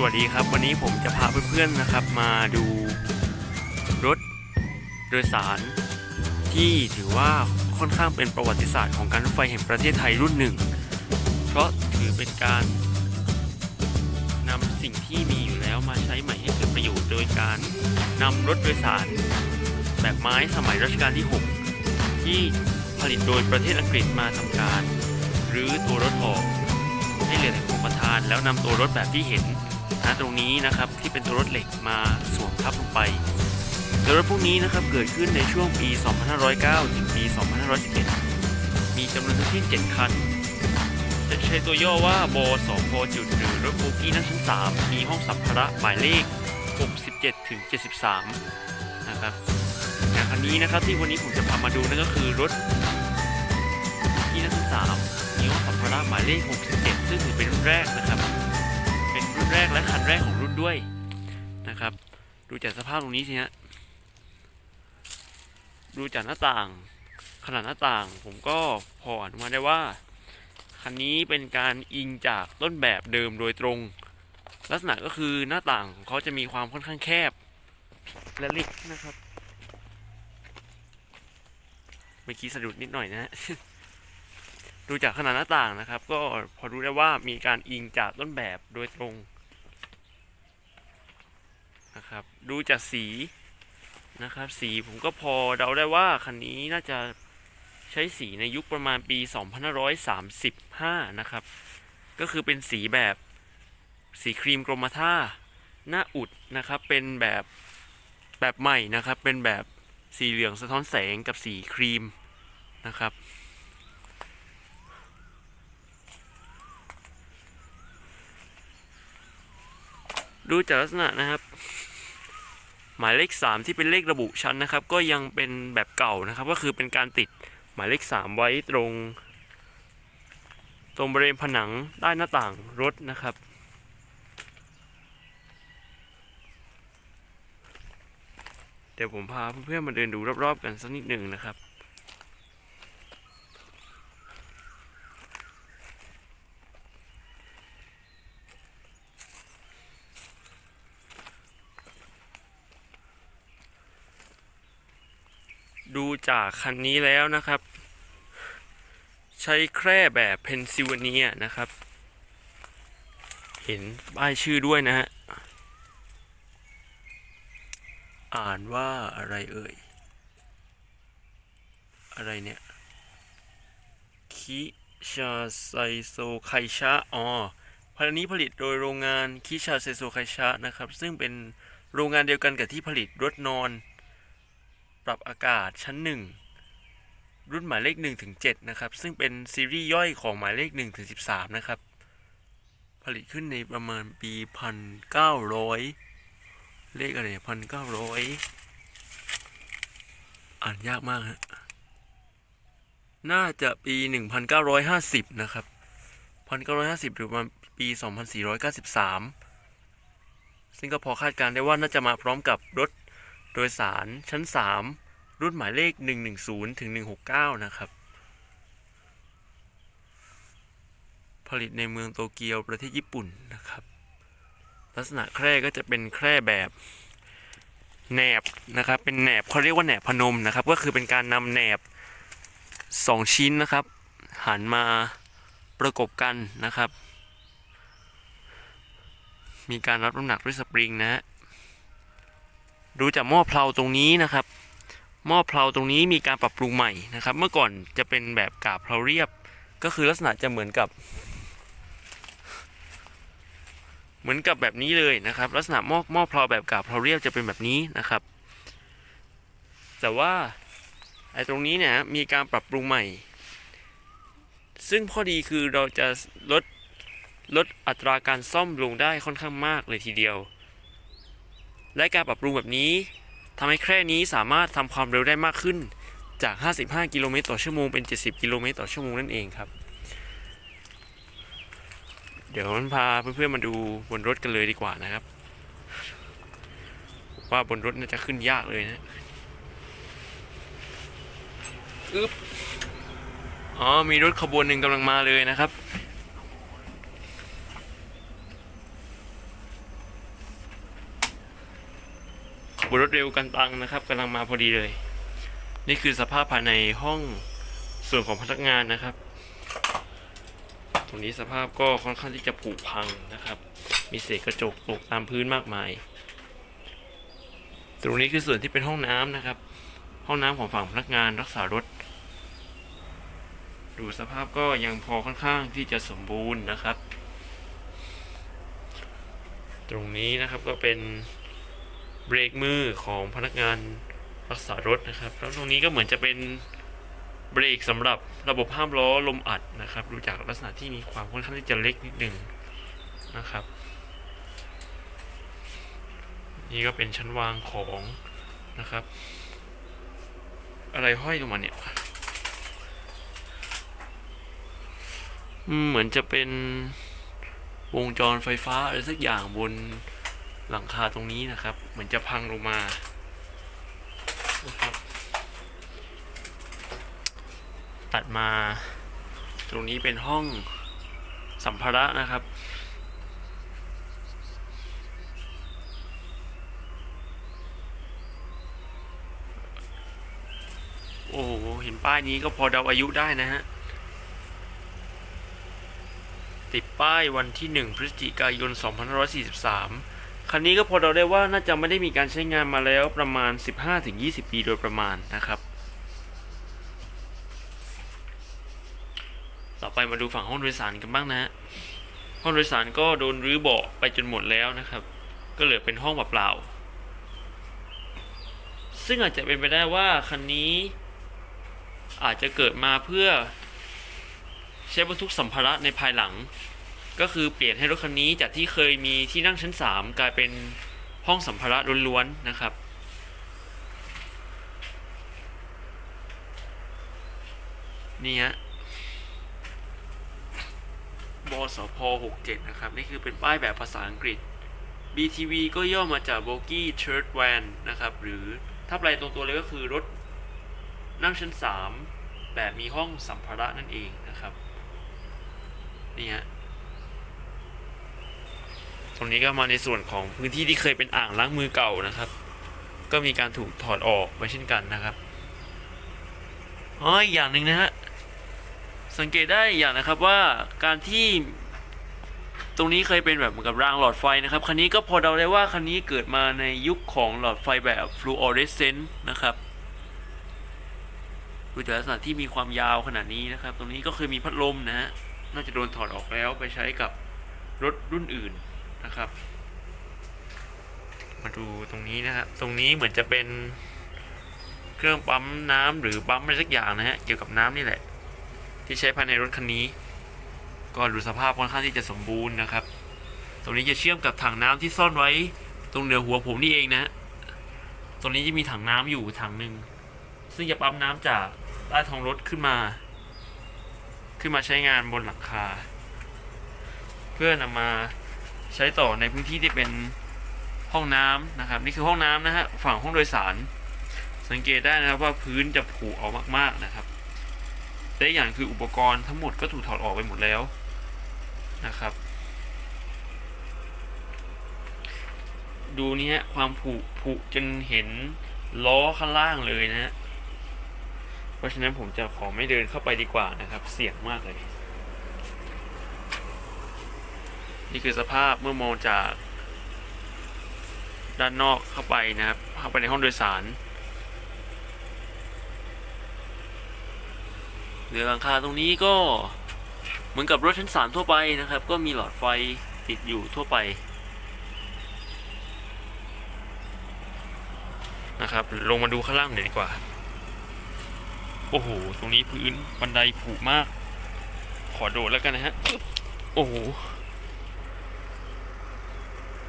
สวัสดีครับ วันนี้ผมจะพาเพื่อนๆนะครับ มาดูรถโดยสารที่ถือว่าค่อนข้างเป็นประวัติศาสตร์ของการรถไฟแห่งประเทศไทยรุ่นหนึ่ง เพราะถือเป็นการนำสิ่งที่มีอยู่แล้วมาใช้ใหม่ให้เกิดประโยชน์โดยการนำรถโดยสารแบบไม้สมัยรัชกาลที่ 6 ที่ผลิตโดยประเทศอังกฤษมาทำการรื้อตัวรถออกให้เหลือแต่โครงประธานแล้วนำตัวรถแบบที่เห็น นะตรงนี้นะครับที่เป็นตัวรถเหล็กมาสวมทับลงไปตัวรถพวกนี้นะครับเกิดขึ้นในช่วงปี 2509 ถึงปี 2511 มีจำนวนทั้งสิ้น 7 คัน จะใช้ตัวย่อว่าบสพจุดหรือรถโบกี้นั่งชั้น 3 มีห้องสัมภาระหมายเลข 67 ถึง 73 นะครับอย่างคันนี้นะครับที่วันนี้ผมจะพามาดูนั่นก็คือรถที่นั่งชั้น3มีห้องสัมภาระหมายเลข 67 ซึ่งถือเป็นรุ่นแรกนะครับ แรกและคันแรกของรุ่นด้วยนะครับ ดูจากสภาพตรงนี้สิฮะดูจากหน้าต่าง ขนาดหน้าต่าง ผมก็พออนุมานได้ว่า คันนี้เป็นการอิงจากต้นแบบเดิมโดยตรง ลักษณะก็คือหน้าต่างของเขาจะมีความค่อนข้างแคบ และเล็กนะครับเมื่อกี้สะดุดนิดหน่อยนะฮะดูจากขนาดหน้าต่างนะครับ ก็พอรู้ได้ว่ามีการอิงจากต้นแบบโดยตรง นะครับ ดูจากสีนะครับ สีผมก็พอเดาได้ว่าคันนี้น่าจะใช้สีในยุคประมาณปี 2535 นะครับ ก็คือเป็นสีแบบสีครีมกรมท่าหน้าอุดนะครับ เป็นแบบแบบใหม่นะครับ เป็นแบบสีเหลืองสะท้อนแสงกับสีครีมนะครับ ดูจากลักษณะนะครับ หมายเลข 3 ที่เป็นเลขระบุชั้นนะครับ ก็ยังเป็นแบบเก่านะครับ ก็คือเป็นการติดหมายเลข 3 ไว้ตรง ตรงบริเวณผนังใต้หน้าต่างรถนะครับ เดี๋ยวผมพาเพื่อนๆมาเดินดูรอบๆกันสักนิดหนึ่งนะครับ ดูจาคันนี้แล้วนะครับ ใช้แคร่แบบเพนซิลเวเนียนะครับ เห็นป้ายชื่อด้วยนะฮะ อ่านว่าอะไรเอ่ย อะไรเนี่ยคิชาไซโซไคชะอ๋อพันนี้ผลิตโดยโรงงานคิชาไซโซไคชะนะครับ ซึ่งเป็นโรงงานเดียวกันกับที่ผลิตรถนอน ปรับอากาศชั้น 1 รุ่นหมายเลข1ถึง7นะครับ ซึ่งเป็นซีรีส์ย่อยของหมายเลข1ถึง13 นะครับ ผลิตขึ้นในประมาณปี 1900 เลขอะไรพันเก้าร้อยอ่านยากมากฮะน่าจะปี 1950 นะครับ 1950 หรือประมาณปี 2493 ซึ่งก็พอคาดการณ์ได้ว่าน่าจะมาพร้อมกับรถ ดยสารชั้น 3 รุ่นหมายเลข 110ถึง169 นะครับ ผลิตในเมืองโตเกียวประเทศญี่ปุ่นนะครับ ลักษณะแคร่ก็จะเป็นแคร่แบบแหนบนะครับเป็นแหนบเขาเรียกว่าแหนบพนมนะครับ ก็คือเป็นการนำแหนบสองชิ้นนะครับ หันมาประกบกันนะครับ มีการรับน้ำหนักด้วยสปริงนะฮะ ดูจากหม้อเพลาตรงนี้นะครับ หม้อเพลาตรงนี้มีการปรับปรุงใหม่นะครับ เมื่อก่อนจะเป็นแบบกาบเพลาเรียบ ก็คือลักษณะจะเหมือนกับ เหมือนกับแบบนี้เลยนะครับ ลักษณะหม้อหม้อเพลาแบบกาบเพลาเรียบจะเป็นแบบนี้นะครับ แต่ว่าไอ้ตรงนี้เนี่ยมีการปรับปรุงใหม่ ซึ่งข้อดีคือเราจะลดลดอัตราการซ่อมลงได้ค่อนข้างมากเลยทีเดียว และการปรับปรุงแบบนี้ทำให้แคร่นี้สามารถทำความเร็วได้มากขึ้นจาก 55 กิโลเมตรต่อชั่วโมงเป็น 70 กิโลเมตรต่อชั่วโมงนั่นเองครับ เดี๋ยวมันพาเพื่อนๆมาดูบนรถกันเลยดีกว่านะครับ ว่าบนรถน่าจะขึ้นยากเลยนะอึ๊บอ๋อมีรถขบวนหนึ่งกำลังมาเลยนะครับ บนรถเร็วกันตังนะครับกำลังมาพอดีเลย นี่คือสภาพภายในห้องส่วนของพนักงานนะครับ ตรงนี้สภาพก็ค่อนข้างที่จะผุพังนะครับ มีเศษกระจกตกตามพื้นมากมาย ตรงนี้คือส่วนที่เป็นห้องน้ำนะครับ ห้องน้ำของฝั่งพนักงานรักษารถ ดูสภาพก็ยังพอค่อนข้างที่จะสมบูรณ์นะครับ ตรงนี้นะครับก็เป็น เบรกมือของพนักงานรักษารถนะครับ แล้วตรงนี้ก็เหมือนจะเป็นเบรกสำหรับระบบห้ามล้อลมอัดนะครับ ดูจากลักษณะที่มีความค่อนข้างที่จะเล็กนิดหนึ่งนะครับ นี่ก็เป็นชั้นวางของนะครับ อะไรห้อยลงมาเนี่ยเหมือนจะเป็นวงจรไฟฟ้าอะไรสักอย่างบน หลังคาตรงนี้นะครับ เหมือนจะพังลงมานะครับตัดมา ตรงนี้เป็นห้องสัมภาระนะครับ โอ้โห เห็นป้ายนี้ก็พอเดาอายุได้นะฮะ ติดป้ายวันที่ 1 พฤศจิกายน 2543 คันนี้ก็พอเดาได้ว่าน่าจะไม่ได้มีการใช้งานมาแล้วประมาณ 15-20 ปีโดยประมาณนะครับ ต่อไปมาดูฝั่งห้องโดยสารกันบ้างนะฮะห้องโดยสารก็โดนรื้อเบาะไปจนหมดแล้วนะครับ ก็เหลือเป็นห้องเปล่าๆซึ่งอาจจะเป็นไปได้ว่าคันนี้อาจจะเกิดมาเพื่อใช้บรรทุกสัมภาระในภายหลัง ก็คือเปลี่ยนให้รถคันนี้จากที่เคยมีที่นั่งชั้น 3 กลายเป็นห้องสัมภาระล้วนๆนะครับ นี่ฮะบสพ67 นะครับ นี่คือเป็นป้ายแบบภาษาอังกฤษ BTV ก็ย่อมาจาก Bogie Church Van นะครับ หรือถ้าแปลตรงตัวเลยก็คือรถนั่งชั้น 3 แบบมีห้องสัมภาระนั่นเองนะครับ นี่ฮะ ตรงนี้ก็มาในส่วนของพื้นที่ที่เคยเป็นอ่างล้างมือเก่านะครับ ก็มีการถูกถอดออกไปเช่นกันนะครับอ๋ออีกอย่างหนึ่งนะฮะสังเกตได้อย่างนะครับว่าการที่ตรงนี้เคยเป็นแบบเหมือนกับรางหลอดไฟนะครับ คันนี้ก็พอเดาได้ว่าคันนี้เกิดมาในยุคของหลอดไฟแบบฟลูออเรสเซนต์นะครับดูจากลักษณะที่มีความยาวขนาดนี้นะครับ ตรงนี้ก็เคยมีพัดลมนะฮะน่าจะโดนถอดออกแล้วไปใช้กับรถรุ่นอื่น นะครับ มาดูตรงนี้นะครับ ตรงนี้เหมือนจะเป็นเครื่องปั๊มน้ำหรือปั๊มอะไรสักอย่างนะฮะ เกี่ยวกับน้ำนี่แหละ ที่ใช้ภายในรถคันนี้ ก็ดูสภาพค่อนข้างที่จะสมบูรณ์นะครับ ตรงนี้จะเชื่อมกับถังน้ำที่ซ่อนไว้ ตรงเหนือหัวผมนี่เองนะฮะตรงนี้จะมีถังน้ำอยู่ถังหนึ่งซึ่งจะปั๊มน้ำจากใต้ท้องรถขึ้นมา ขึ้นมาใช้งานบนหลังคา เพื่อนำมา ใช้ต่อในพื้นที่ที่เป็นห้องน้ำนะครับ นี่คือห้องน้ำนะฮะฝั่งห้องโดยสาร สังเกตได้นะครับว่าพื้นจะผุออกมากๆนะครับและอีกอย่างคืออุปกรณ์ทั้งหมดก็ถูกถอดออกไปหมดแล้วนะครับ ดูนี่ฮะความผุผุจนเห็นล้อข้างล่างเลยนะฮะเพราะฉะนั้นผมจะขอไม่เดินเข้าไปดีกว่านะครับ เสี่ยงมากเลย นี่คือสภาพเมื่อมองจาก ด้านนอกเข้าไปนะครับ เข้าไปในห้องโดยสารเหนือหลังคาตรงนี้ก็เหมือนกับรถชั้นสามทั่วไปนะครับ ก็มีหลอดไฟติดอยู่ทั่วไปนะครับ ลงมาดูข้างล่างหน่อยดีกว่า โอ้โห ตรงนี้พื้นบันไดผุมาก ขอโดดแล้วกันนะฮะ โอ้โห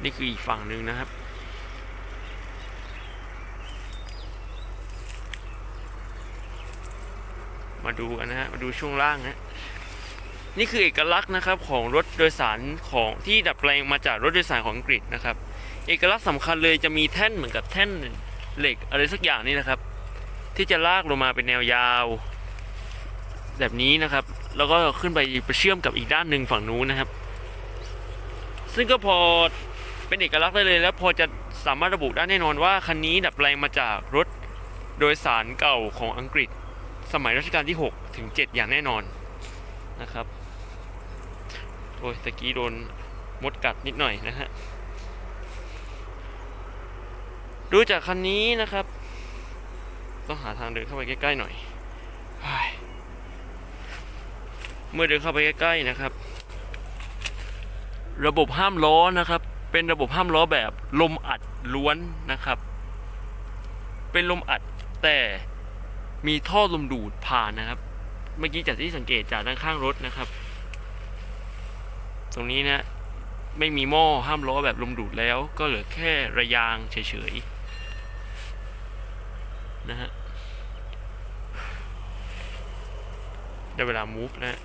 นี่คืออีกฝั่งหนึ่งนะครับ มาดูกันนะฮะ มาดูช่วงล่างนะนี่คือเอกลักษณ์นะครับของรถโดยสารของที่ดัดแปลงมาจากรถโดยสารของอังกฤษนะครับ เอกลักษณ์สำคัญเลยจะมีแท่นเหมือนกับแท่นเหล็กอะไรสักอย่างนี่นะครับ ที่จะลากลงมาเป็นแนวยาว แบบนี้นะครับ แล้วก็ขึ้นไปไปเชื่อมกับอีกด้านหนึ่งฝั่งนู้นนะครับ ซึ่งก็พอ เป็นเอกลักษณ์ได้เลย แล้วพอจะสามารถระบุได้แน่นอนว่าคันนี้ดัดแปลงมาจากรถโดยสารเก่าของอังกฤษ สมัยรัชกาลที่ 6 ถึง 7 อย่างแน่นอนนะครับโอ้ยตะกี้โดนมดกัดนิดหน่อยนะฮะดูจากคันนี้นะครับ ต้องหาทางเดินเข้าไปใกล้ ๆ หน่อยเฮ้ยเมื่อเดินเข้าไปใกล้ ๆ นะครับ ระบบห้ามล้อนะครับ เป็นระบบห้ามล้อแบบลมอัดล้วนนะครับ เป็นลมอัดแต่มีท่อลมดูดผ่านนะครับ เมื่อกี้จากที่สังเกตจากด้านข้างรถนะครับ ตรงนี้นะไม่มีหม้อห้ามล้อแบบลมดูดแล้ว ก็เหลือแค่ระยางเฉยๆนะฮะได้เวลา move นะ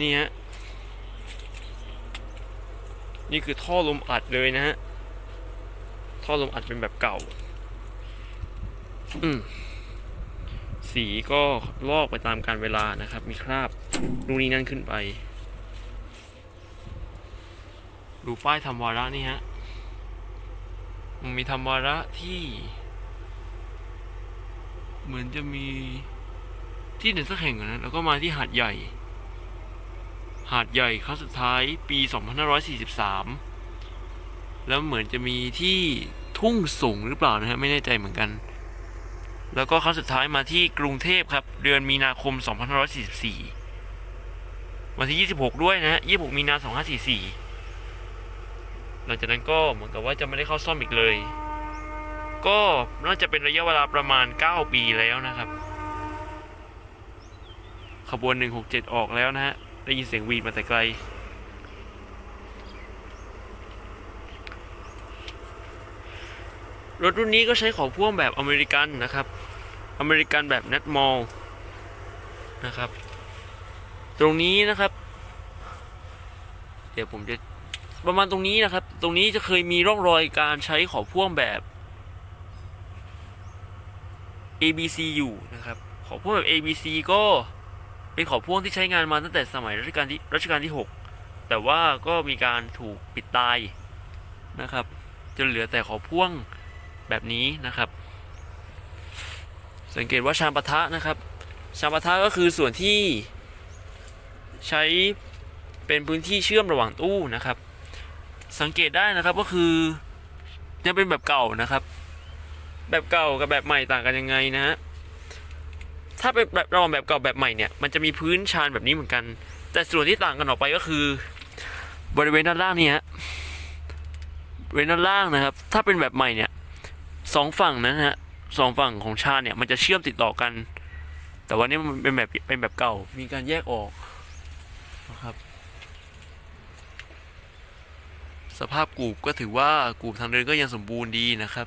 นี่ฮะ นี่คือท่อลมอัดเลยนะฮะ ท่อลมอัดเป็นแบบเก่า อืมสีก็ลอกไปตามการเวลานะครับ มีคราบนู่นนี่นั่นขึ้นไป ดูป้ายทำวาระนี่ฮะ มันมีทำวาระที่ เหมือนจะมีที่หนสักแห่งนะแล้วก็มาที่หาดใหญ่ หาดใหญ่ครั้งสุดท้ายปี 2543 แล้วเหมือนจะมีที่ทุ่งสูงหรือเปล่านะฮะไม่แน่ใจเหมือนกัน แล้วก็ครั้งสุดท้ายมาที่กรุงเทพครับ เดือนมีนาคม 2544 วันที่ 26 ด้วยนะฮะ26 มีนา 2544 หลังจากนั้นก็เหมือนกับว่าจะไม่ได้เข้าซ่อมอีกเลย ก็น่าจะเป็นระยะเวลาประมาณ 9 ปีแล้วนะครับขบวน 167 ออกแล้วนะฮะ ได้ยินเสียงวีดมาแต่ไกล รถรุ่นนี้ก็ใช้ของพ่วงแบบอเมริกันนะครับ อเมริกันแบบ n น t มอลนะครับ ตรงนี้นะครับ เดี๋ยวผมจะประมาณตรงนี้นะครับ ตรงนี้จะเคยมีร่องรอยการใช้ขอพ่วงแบบ ABC อยู่นะครับ ขอพ่วงแบบ ABC ก็ เป็นขอพ่วงที่ใช้งานมาตั้งแต่สมัยรัชกาลที่รัชกาลที่ 6 แต่ว่าก็มีการถูกปิดตายนะครับ จนเหลือแต่ขอพ่วงแบบนี้นะครับ สังเกตว่าชามปะทะนะครับ ชามปะทะก็คือส่วนที่ใช้เป็นพื้นที่เชื่อมระหว่างตู้นะครับ สังเกตได้นะครับก็คือยังเป็นแบบเก่านะครับ แบบเก่ากับแบบใหม่ต่างกันยังไงนะฮะ ถ้าเป็นแบบระหว่างแบบเก่าแบบใหม่เนี่ยมันจะมีพื้นชานแบบนี้เหมือนกัน แต่ส่วนที่ต่างกันออกไปก็คือ บริเวณด้านล่างเนี่ยฮะบริเวณด้านล่างนะครับ ถ้าเป็นแบบใหม่เนี่ยสองฝั่งนะฮะสองฝั่งของชานเนี่ยมันจะเชื่อมติดต่อกัน แต่ว่านี่มันเป็นแบบเป็นแบบเก่ามีการแยกออกนะครับ สภาพกูบก็ถือว่ากูบทางเดินก็ยังสมบูรณ์ดีนะครับ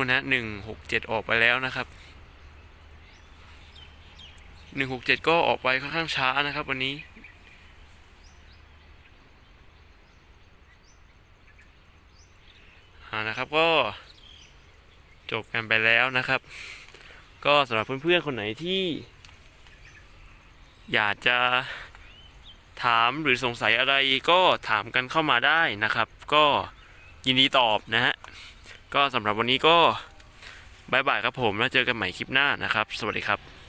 นู่นนะหนึ่งหกเจ็ดออกไปแล้วนะครับหนึ่งหกเจ็ดก็ออกไปค่อนข้างช้านะครับ วันนี้านะครับก็จบกันไปแล้วนะครับ ก็สำหรับเพื่อนๆคนไหนที่ อยากจะถามหรือสงสัยอะไรก็ถามกันเข้ามาได้นะครับ ก็ยินดีตอบนะฮะ ก็สำหรับวันนี้ก็บายบายครับผม แล้วเจอกันใหม่คลิปหน้านะครับ สวัสดีครับ